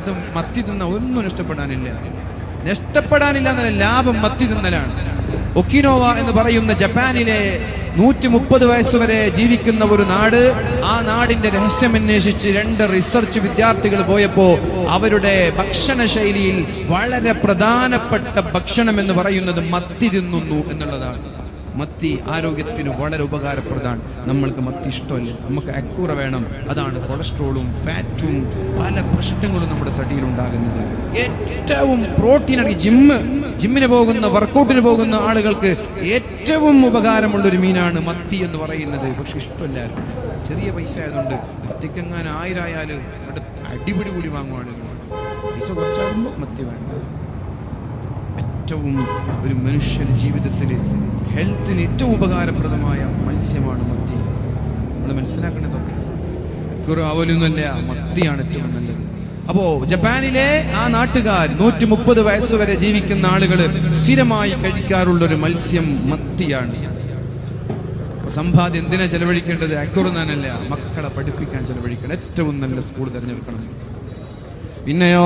ഇത് മത്തി തിന്ന ഒന്നും നഷ്ടപ്പെടാനില്ല നഷ്ടപ്പെടാനില്ല എന്നല്ല ലാഭം മത്തി തിന്നലാണ് ഒക്കിനോവ എന്ന് പറയുന്ന ജപ്പാനിലെ നൂറ്റി മുപ്പത് വയസ്സ് വരെ ജീവിക്കുന്ന ഒരു നാട് ആ നാടിന്റെ രഹസ്യം അന്വേഷിച്ച് രണ്ട് റിസർച്ച് വിദ്യാർത്ഥികൾ പോയപ്പോ അവരുടെ ഭക്ഷണ ശൈലിയിൽ വളരെ പ്രധാനപ്പെട്ട ഭക്ഷണം എന്ന് പറയുന്നത് മത്തി തിന്നുന്നു എന്നുള്ളതാണ്. മത്തി ആരോഗ്യത്തിന് വളരെ ഉപകാരപ്രദമാണ്. നമ്മൾക്ക് മത്തി ഇഷ്ടമല്ല. നമുക്ക് അക്കൂറ വേണം. അതാണ് കൊളസ്ട്രോളും ഫാറ്റും പല പ്രശ്നങ്ങളും നമ്മുടെ തടിയിൽ ഉണ്ടാകുന്നത്. ഏറ്റവും പ്രോട്ടീൻ അടങ്ങി ജിമ്മ് ജിമ്മിന് പോകുന്ന വർക്കൗട്ടിന് പോകുന്ന ആളുകൾക്ക് ഏറ്റവും ഉപകാരമുള്ള ഒരു മീനാണ് മത്തി എന്ന് പറയുന്നത്. പക്ഷെ ഇഷ്ടമല്ല. ചെറിയ പൈസ ആയതുകൊണ്ട് മത്തിക്കെങ്ങാനും ആയിരായാൽ അടിപിടി കൂടി വാങ്ങുവാണ്. പൈസ കുറച്ചാകുമ്പോൾ മത്തി വേണ്ട. ഏറ്റവും ഒരു മനുഷ്യ ജീവിതത്തിൽ ഹെൽത്തിന് ഏറ്റവും ഉപകാരപ്രദമായ മത്സ്യമാണ് മത്തി. നമ്മൾ മനസ്സിലാക്കേണ്ടതൊക്കെ കുറു അവലൊന്നുമല്ല മത്തിയാണ് ഏറ്റവും നല്ലത്. അപ്പോ ജപ്പാനിലെ ആ നാട്ടുകാർ നൂറ്റി മുപ്പത് വയസ്സ് വരെ ജീവിക്കുന്ന ആളുകൾ സ്ഥിരമായി കഴിക്കാറുള്ള ഒരു മത്സ്യം മത്തിയാണ്. സമ്പാദ്യം എന്തിനാ ചെലവഴിക്കേണ്ടത്? അക്കുറുന്നാനല്ല മക്കളെ പഠിപ്പിക്കാൻ ചെലവഴിക്കണം. ഏറ്റവും നല്ല സ്കൂൾ തിരഞ്ഞെടുക്കണം. പിന്നെയോ